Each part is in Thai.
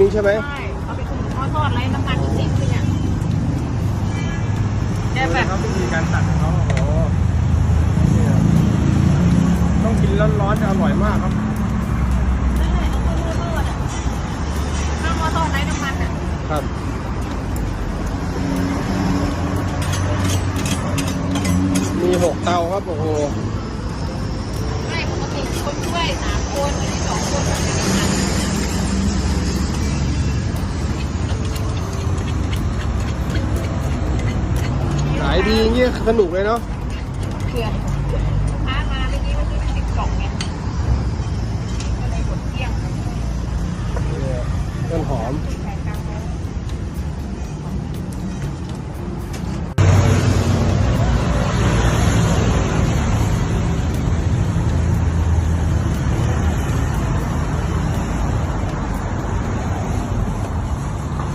นึงใช่ไหมใช่เอาไปอุ่นหม้อทอดไร้น้ำมันนิดนึงอะจะแบบเขาวิธีการตัดของเขาโอ้โหเนี่ยต้องกินร้อนๆจะอร่อยมากครับนั่นแหละเอาไปทอดอะข้าวหม้อทอดไร้น้ำมันอะครับมีหกเตาครับโอ้โห ไม่ปกติคนช่วยสามคนอันนี้สองคนมันไม่ได้ทำ ดีเงี้ยสนุกเลยเนาะเพื่อนลูกค้ามาเมื่อกี้มันคือสิบกล่องไงก็เลยหมดเกลี้ยงต้นหอม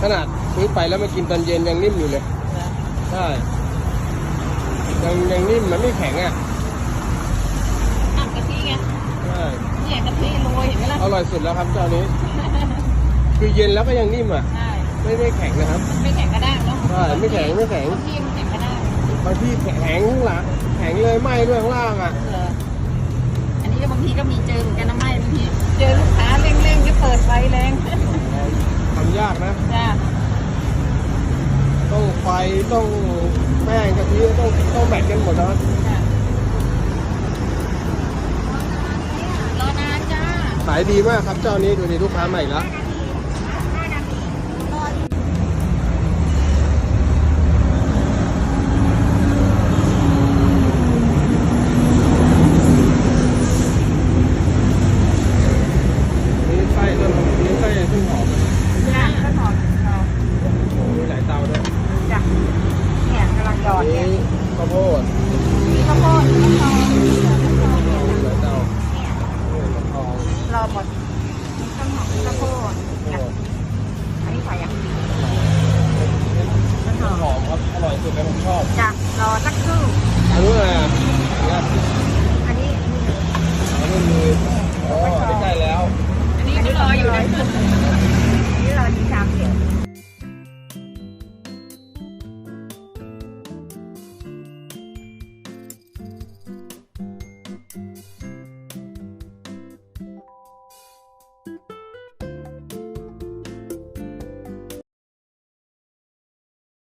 ขนาดซื้อไปแล้วมากินตอนเย็นยังนิ่มอยู่เลย ใช่ ยังยังนิ่มมันไม่แข็งอะน้ำกะทิไงใช่เนี่ยกะทิโรยเห็นไหมล่ะอร่อยสุดแล้วครับเจ้านี้ คือเย็นแล้วก็ยังนิ่มอะ ใช่ไม่ไม่แข็งนะครับไม่แข็งกระด้างเนาะใช่ไม่แข็งไม่แข็งบางที่มันแข็งกระด้างบางที่แข็งข้างหลังแข็งเลยไหมด้วยข้างล่างอะเหรออันนี้ก็บางทีก็มีเจอเหมือนกันนะไม่บางทีเจอลูกค้าเร่งๆก็เปิดไฟแรงทำยากนะ จ้า ต้องไฟต้อง แป้งกะทิต้องต้องแบตกันหมดนะจ้ารอนานจ้าขายดีมากครับเจ้านี้ดูดิลูกค้าใหม่แล้วร ข้าวโพดมีข้าวโพดมีข้าวทองมีข้าวเจ้าข้าวทองรอหมดข้าวหอมมีข้าวโพดข้าโพดอันนี้ใส่ยังข้าวหอมครับอร่อยสุดเลยผมชอบจ้ะรอสักครู่รู้เลยอะ